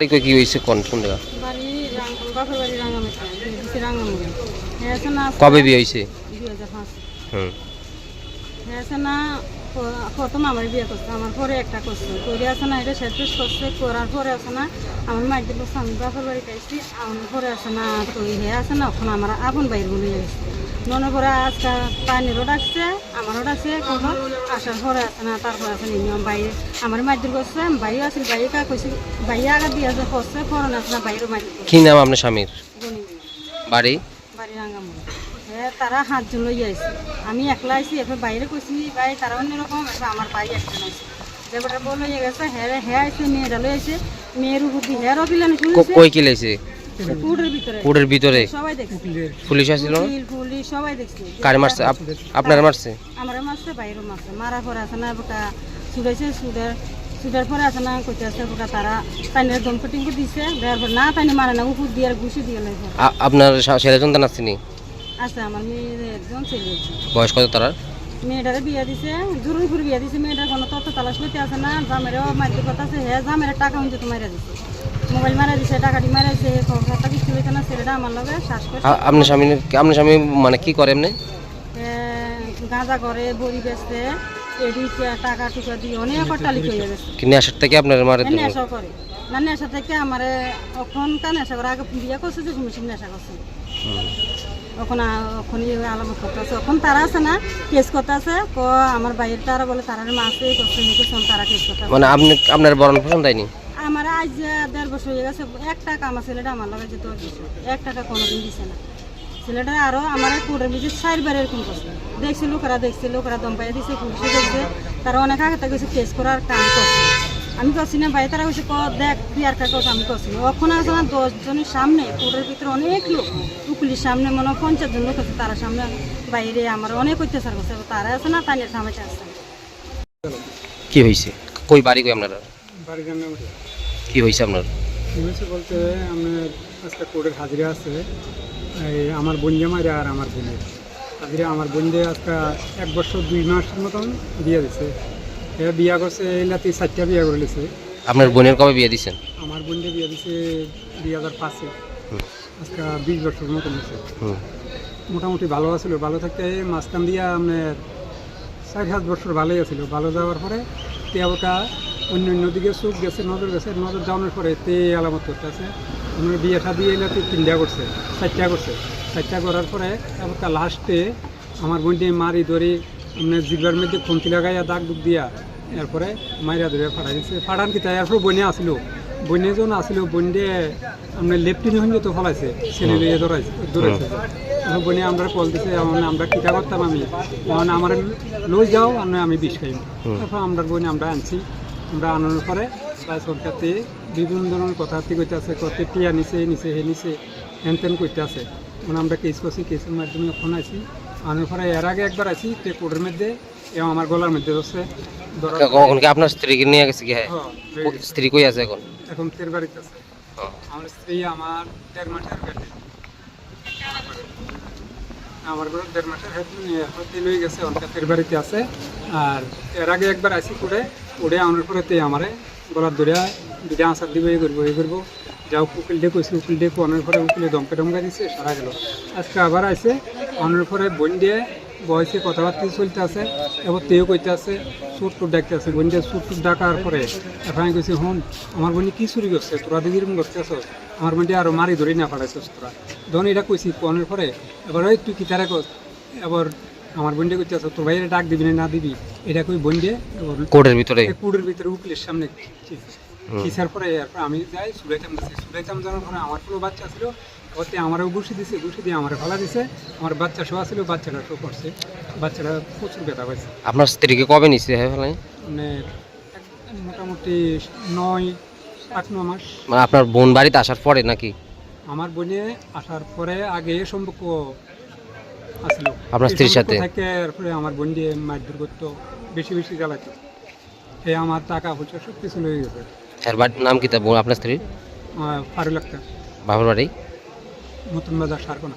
কি হয়েছে কোন কোন জায়গা? কবে বিয়ে হয়েছে হুম। হ্যাঁ আছে না প্রথম আমার বিয়ে করছে আমার পরে একটা করছে। করে আছে না এটা শেষ করছে করার পরে আছে না আমার মাইক দিল আমি বাপের বাড়ি খাইছি আমার পরে আছে না তো হে আছে না ওখানে আমার আপন বাইর বলে গেছে। ননের পরে আজকে পানিরও ডাকছে আমারও ডাকছে কখন আসার পরে আছে না তারপরে আছে নিয়ম বাইরে আমার মাইক দিল করছে বাইরে আছে বাইরে কা কইছে বাইরে আগে দিয়ে আছে করছে পরে আছে না বাইরে মাইক দিল কি নাম আপনার স্বামীর? বাড়ি? বাড়ি রাঙ্গামুড়ি তারা হাতজন লই আইছে। আমি একলা আইছি এবার বাইরে কইছি ভাই তারা অন্যরকম এবার আমার ভাই একজন আইছে যেবারে বল গেছে হ্যাঁ হ্যাঁ আইছে মেয়েরা লই আইছে মেয়ের উপর দিয়ে হ্যাঁ বিলেন কো- কই কি লাইছে? কুড়ের ভিতরে। সবাই দেখছে। পুলিশ আসছিল? না পুলিশ সবাই দেখছে। কারে মারছে? আপ- আপনারা মারছে? আমার মারছে বাইরে মারছে। পরে আছে না বোকা সুদের সুদের পরে আছে না কইতে আছে বোকা তারা পানির দম কটিং দিছে। দেওয়ার পর না পানি মারে না উপর দিয়ে আর ঘুষি দিয়ে আপনার ছেলে সন্তান আসছেনি আছে আমার মেয়ের একজন ছেলে আছে। বয়স কত তারা মেয়েটারে বিয়া দিছে জরুরি করে বিয়া দিছে মেয়েটার কোনো তথ্য তালাশ করতে আছে না। জামেরও মারতে কথা আছে হ্যাঁ জামের টাকা হুঁজে তো মারা দিছে। মোবাইল মারা দিছে টাকাটি মারা আমার লগে আপনার স্বামী আপনার স্বামী মানে কি করে এমনি? গাঁজা করে বড়ি বেচতে এদিক টাকা টুকা দিয়ে অনেক কটালি হয়ে গেছে কি নেশার থেকে আপনার মারে নেশা করে। না নেশা থেকে আমার ওখানকার নেশা করে? আগে বিয়ে করছে যে নেশা করছে। হুম। ওখানে ওখানে আলামত করতে আছে ওখান তারা আছে না কেস ক আমার বাইরের তারা বলে তারা মাসে করছে তারা কেস করতে মানে আপনি আপনার বরণ পোষণ দেয়নি? আজ দেড় বছর হয়ে গেছে এক টাকা আমার ছেলেটা আমার লগে যেত এক টাকা কোনোদিন দিছে না। ছেলেটা আরও আমার কোর্টের ভিতরে চারবার এরকম করছে। দেখছে লোকেরা দেখছে লোকেরা দম পাইয়া দিছে পুলিশে দেখছে। তারা অনেক আগে কেস করার কাম করছে। আমি করছি না ভাই তারা কইছে দেখ তুই আর আমি করছি না। ওখানে আছে না দশজনের সামনে কোর্টের ভিতরে অনেক লোক। উকিলের সামনে মনে হয় পঞ্চাশ জন লোক আছে তারা সামনে বাইরে আমার অনেক অত্যাচার করছে। তারা আছে না তাদের সামনে আছে কি হয়েছে কই বাড়ি কই আপনার? বাড়ি কি হয়েছে আপনার? কি হয়েছে বলতে আপনার আজকে কোর্টের হাজিরা আছে। এই আমার বোন জামাইরা আর আমার বোনের হাজিরা আমার বোনদের আজকে এক বছর দুই মাসের মতন বিয়ে দিছে। এ বিয়া করছে এই নাতি চারটা বিয়া করে লিছে আপনার বোনের কবে বিয়ে দিছেন? আমার বোনদের বিয়ে দিছে দুই হাজার পাঁচে। আজকে বিশ বছর মতন হয়েছে। মোটামুটি ভালো আছিল ভালো থাকতে মাঝখান দিয়া আপনার চার সাত বছর ভালোই আছিল। ভালো যাওয়ার পরে তেওটা অন্য অন্য দিকে চোখ গেছে নজর গেছে নজর যাওয়ার পরে তে আলামত করতে আছে আপনার বিয়ে শাদি এলে তো তিনটা করছে চারটা করছে। চারটা করার পরে তারপর লাস্টে আমার বোনটি মারি ধরি আপনার জিগবার মধ্যে খন্তি লাগাইয়া দাগ দুগ দিয়া এরপরে মাইরা ধরে ফাটাই দিচ্ছে ফাটান কি তাই? এরপর বনে আসিল। বনে যখন আসিল বন্ডে আপনার লেফটিন হয়ে তো ফলাইছে ছেলে লিয়ে ধরাইছে দৌড়াইছে তখন বনে আমরা কল দিছে মানে আমরা টিকা করতাম আমি? মানে আমার লই যাও আর আমি বিষ খাইব হুম। তারপর আমরা বনে আমরা আনছি। আমরা আনানোর পরে সরকারতে বিভিন্ন ধরনের কথাবার্তি করতে আছে করতে টিয়া নিছে নিছে হে নিছে হেন তেন করতে আছে। মানে আমরা কেস করছি কেসের মাধ্যমে ফোন আছি আনার পরে এর আগে একবার আছি তে কোর্টের মধ্যে এবং আমার গলার মধ্যে ধরছে। কি আপনার স্ত্রীকে নিয়ে গেছে কি? হ্যাঁ। হ্যাঁ, হয়ে। স্ত্রী কই আছে এখন? এখন তের বাড়িতে আছে। আমার স্ত্রী আমার দেড় মাসের পেটে আমার ঘরে দেড় মাসের দিন নিয়ে গেছে অনেক তের বাড়িতে আছে। আর এর আগে একবার আসি করে উড়ে আনার পরে তে আমারে গলার দরিয়া দুটা আঁচার দিব এই করব এই করব। যাও উকিল ডে কইছি, উকিল ডে আনার পরে উকিলে দমকে দমকা দিছে, সারা গেল। আজকে আবার আইসে আনার পরে বোন দিয়ে বয়সে কথাবার্তা চলতে আছে এবার তেও কইতে আছে সুর টুর ডাকতে আছে বোন দিয়ে সুর টুর ডাকার পরে এখন আমি কইছি হন আমার বোন কি চুরি করছে? তোরা দিদির রকম করতে আছো আমার বোন আরও মারি ধরে না পাঠাইছিস তোরা? ধন এটা কইছি কনের পরে এবার ওই তুই কি তারা কর এবার আমার বোনটা করতে আছো তোর ভাইয়ের ডাক দিবি না দিবি? এটা কই বোন দিয়ে এবার কোর্টের ভিতরে? কুড়ের ভিতরে উকিলের সামনে। কিসার পরে এরপর আমি যাই সুরাইতাম দিছি সুরাইতাম যাওয়ার পরে আমার কোনো বাচ্চা ছিল ওতে আমারও ঘুষি দিছে ঘুষি দিয়ে আমার ফেলা দিছে। আমার বাচ্চা শোয়া ছিল বাচ্চাটা শো করছে। বাচ্চাটা প্রচুর ব্যথা পাইছে। আপনার স্ত্রীকে কবে নিছে হ্যাঁ ফেলাই? মানে মোটামুটি নয় আট ন মাস। মানে আপনার বোন বাড়িতে আসার পরে নাকি? আমার বোনে আসার পরে আগে সম্পর্ক আসলো আপনার স্ত্রীর সাথে? থেকে আমার বোন দিয়ে মারধর করতো বেশি বেশি জ্বালাতো। এ আমার টাকা পয়সা সব কিছু লয়ে গেছে। এর নাম কি আপনার স্ত্রীর? ফারুল আক্তার। বাবার বাড়ি? নতুন বাজার সারকোনা।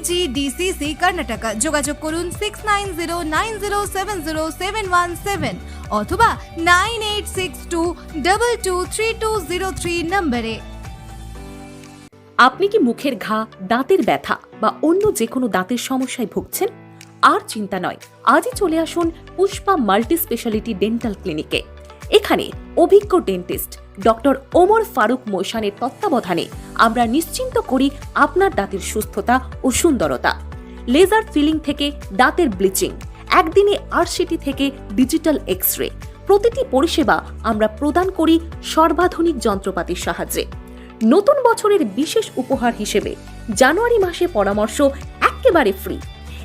PGDCC Karnataka যোগাযোগ করুন six nine zero nine zero seven zero seven one seven অথবা nine eight six two double two three two zero three নম্বরে। আপনি কি মুখের ঘা, দাঁতের ব্যথা বা অন্য যে কোনো দাঁতের সমস্যায় ভুগছেন? আর চিন্তা নয়, আজই চলে আসুন পুষ্পা মাল্টি স্পেশালিটি ডেন্টাল ক্লিনিকে। এখানে অভিজ্ঞ ডেন্টিস্ট ডক্টর ওমর ফারুক মোশানের তত্ত্বাবধানে আমরা নিশ্চিন্ত করি আপনার দাঁতের সুস্থতা ও সুন্দরতা। লেজার ফিলিং থেকে দাঁতের ব্লিচিং একদিনে আরসিটি থেকে ডিজিটাল এক্স রে প্রতিটি পরিষেবা আমরা প্রদান করি সর্বাধুনিক যন্ত্রপাতির সাহায্যে। নতুন বছরের বিশেষ উপহার হিসেবে জানুয়ারি মাসে পরামর্শ একেবারে ফ্রি